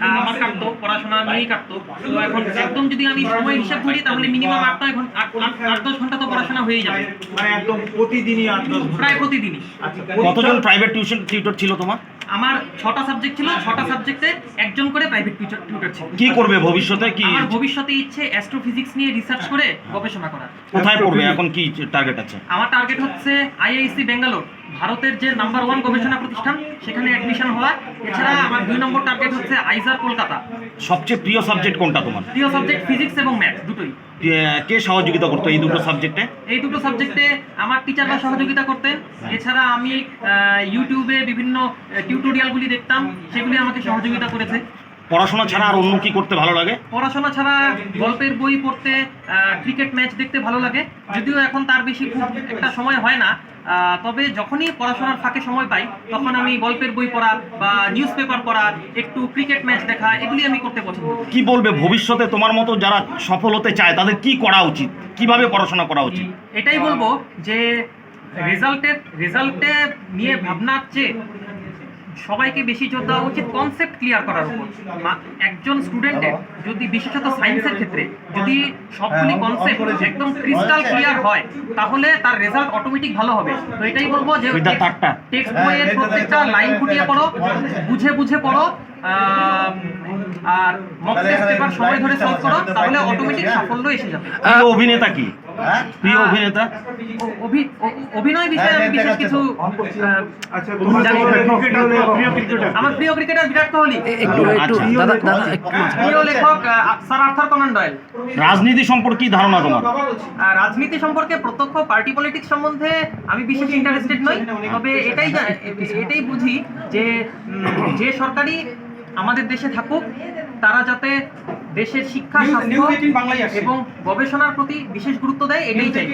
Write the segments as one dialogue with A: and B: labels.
A: আমার কাটতো পড়াশোনা নিয়েই কাটতো তো এখন একদম যদি আমি সময় হিসাব ধরি তাহলে মিনিমাম আট নয় ঘণ্টা আট আট- আট দশ ঘণ্টা তো পড়াশোনা হয়েই যাবে।
B: মানে একদম প্রতিদিনই আট দশ
A: প্রায় প্রতিদিনই।
B: আচ্ছা
C: কতজন প্রাইভেট টিউশন টিউটর ছিল তোমার?
A: আমার ছটা সাবজেক্ট ছিল ছটা সাবজেক্টে একজন করে প্রাইভেট টিউটর ছিল।
C: কি করবে ভবিষ্যতে? কি
A: আমার ভবিষ্যতে ইচ্ছে অ্যাস্ট্রোফিজিক্স নিয়ে রিসার্চ করে গবেষণা করা
C: কোথায় পড়বে? এখন কি টার্গেট আছে?
A: আমার টার্গেট হচ্ছে আইআইসি ব্যাঙ্গালোর ভারতের যে নাম্বার ওয়ান গবেষণা প্রতিষ্ঠান সেখানে অ্যাডমিশন হওয়া। এছাড়া আমার দুই নম্বর টার্গেট হচ্ছে আইজার কলকাতা।
C: সবচেয়ে প্রিয় সাবজেক্ট কোনটা তোমার?
A: প্রিয় সাবজেক্ট ফিজিক্স এবং ম্যাথ দুটোই।
C: কে- সহযোগিতা করতো এই দুটো সাবজেক্টে
A: এই দুটো সাবজেক্টে আমার টিচাররা সহযোগিতা করতেন। এছাড়া আমি ইউটিউবে বিভিন্ন টিউটোরিয়ালগুলি দেখতাম। সেগুলি আমাকে সহযোগিতা করেছে।
C: পড়াশোনা ছাড়া আর অন্য কি করতে ভালো লাগে?
A: পড়াশোনা ছাড়া গল্পের বই পড়তে ক্রিকেট ম্যাচ দেখতে ভালো লাগে। যদিও এখন তার বেশি খুব একটা সময় হয় না। তবে যখনই পড়াশোনার ফাঁকে সময় পাই তখন আমি গল্পের বই পড়া বা নিউজ পেপার পড়া একটু ক্রিকেট ম্যাচ দেখা এগুলি আমি করতে পছন্দ
C: কি বলবে ভবিষ্যতে তোমার মতো যারা সফল হতে চায় তাদের কি করা উচিত? কীভাবে পড়াশোনা করা উচিত?
A: এটাই বলব যে রেজাল্টের রেজাল্টে নিয়ে ভাবনার চেয়ে সবাইকে বেশি জোর দেওয়া উচিত কনসেপ্ট ক্লিয়ার করার উপর। একজন স্টুডেন্টের যদি বিশেষত সায়েন্সের ক্ষেত্রে যদি সবগুলি কনসেপ্ট একদম ক্রিস্টাল ক্লিয়ার হয় তাহলে তার রেজাল্ট অটোমেটিক ভালো হবে। তো এটাই বলব যে টেক্সট বইয়ের প্রত্যেকটা লাইন ফুটিয়ে পড়ো বুঝে বুঝে পড়ো আর মক টেস্ট পেপার সময় ধরে সলভ করো তাহলে অটোমেটিক সাফল্য এসে যাবে।
C: অভিনেতা কি?
B: হ্যাঁ?
C: প্রিয় অভিনেতা?
A: অভিনয় বিষয়ে আমি বিশেষ কিছু
B: আচ্ছা
A: আমার প্রিয় ক্রিকেটার বিরাট কোহলি। প্রিয় লেখক। স্যার আর্থার কনান ডয়েল
C: রাজনীতি সম্পর্কে কি ধারণা তোমার?
A: রাজনীতি সম্পর্কে প্রত্যক্ষ পার্টি পলিটিক্স সম্বন্ধে আমি বিশেষ ইন্টারেস্টেড নই তবে এটাই এটাই বুঝি যে যে সরকারি আমাদের দেশে থাকুক তারা যাতে দেশের শিক্ষা স্বাস্থ্য এবং গবেষণার প্রতি বিশেষ গুরুত্ব দেয় এটাই
D: চাই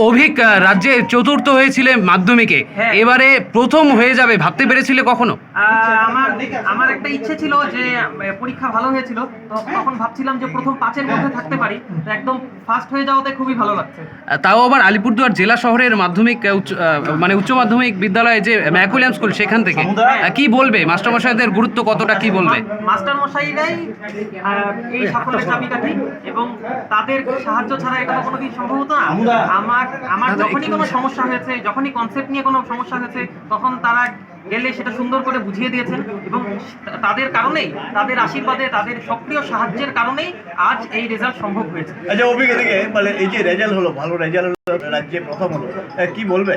D: অভিক রাজ্যে চতুর্থ হয়েছিলেন মাধ্যমিকে।
A: হ্যাঁ।
D: এবারে প্রথম হয়ে যাবে ভাবতে পেরেছিলে কখনো?
A: আমার আমার একটা ইচ্ছে ছিল যে পরীক্ষা ভালো হয়েছিল তো তখন ভাবছিলাম যে প্রথম পাঁচের মধ্যে থাকতে পারি তো একদম ফার্স্ট হয়ে যাওয়াতে খুবই ভালো লাগছে।
D: তাও আবার আলিপুরদুয়ার জেলা শহরের মাধ্যমিক মানে উচ্চ মাধ্যমিক বিদ্যালয়ে যে ম্যাকুলিয়াম স্কুল সেখান থেকে। কি বলবে? মাস্টারমশাইদের গুরুত্ব কতটা কি বলবে?
A: মাস্টার মশাইরাই এই সাফল্যের চাবিকাঠি এবং তাদের সাহায্য ছাড়া এটা কোনোদিন সম্ভব হতো না। আমার আমার যখনই কোনো সমস্যা হয়েছে যখনই কনসেপ্ট নিয়ে কোনো সমস্যা হয়েছে তখন তারা গেলে সেটা সুন্দর করে বুঝিয়ে দিয়েছেন এবং তাদের কারণেই তাদের আশীর্বাদে তাদের সক্রিয় সাহায্যের কারণেই আজ এই রেজাল্ট সম্ভব হয়েছে।
E: আচ্ছা অভিজ্ঞ থেকে মানে এই যে রেজাল্ট হলো ভালো রেজাল্ট হলো রাজ্যে প্রথম হলো কি বলবে?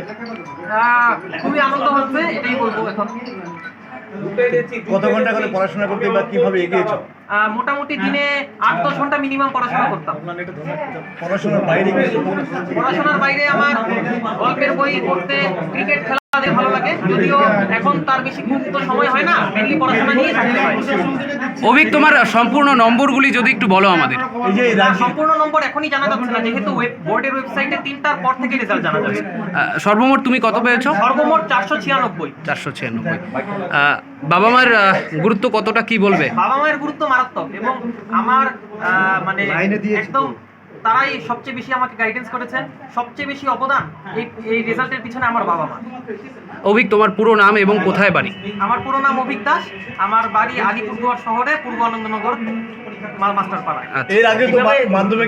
A: খুবই আনন্দ হচ্ছে এটাই বলব এখন।
E: কত ঘণ্টা করে পড়াশোনা করতে বা কীভাবে এগিয়েছো?
A: মোটামুটি দিনে আট দশ ঘণ্টা মিনিমাম পড়াশোনা করতাম।
E: পড়াশোনার বাইরে
A: পড়াশোনার বাইরে আমার গল্পের বই পড়তে ক্রিকেট খেলা দেখতে ভালো লাগে। যদিও এখন তার বেশি খুব সময় হয় না মেনলি পড়াশোনা নিয়ে থাকতে হয়।
D: অভিক তোমার সম্পূর্ণ নম্বরগুলি যদি একটু বলো আমাদের।
A: সম্পূর্ণ নম্বর এখনই জানা যাচ্ছে না যেহেতু বোর্ডের ওয়েবসাইটে তিনটার পর থেকে রেজাল্ট জানা যাবে
D: সর্বমোট তুমি কত পেয়েছ?
A: সর্বমোট চারশো ছিয়ানব্বই।
D: চারশো ছিয়ানব্বই। বাবা মার গুরুত্ব কতটা কি বলবে?
A: বাবা মায়ের গুরুত্ব মারাত্মক এবং আমার মানে একদম তারাই সবচেয়ে বেশি আমাকে গাইডেন্স করেছেন সবচেয়ে বেশি অবদান এই এই রেজাল্টের পিছনে আমার বাবা মা।
D: অভিক তোমার পুরো নাম এবং কোথায় বাড়ি?
A: আমার পুরো নাম অভিক দাস আমার বাড়ি আলিপুরদুয়ার শহরে পূর্ব আনন্দনগর মাস্টার পাড়ায়
D: আচ্ছা।
E: এর আগে তো মাধ্যমিক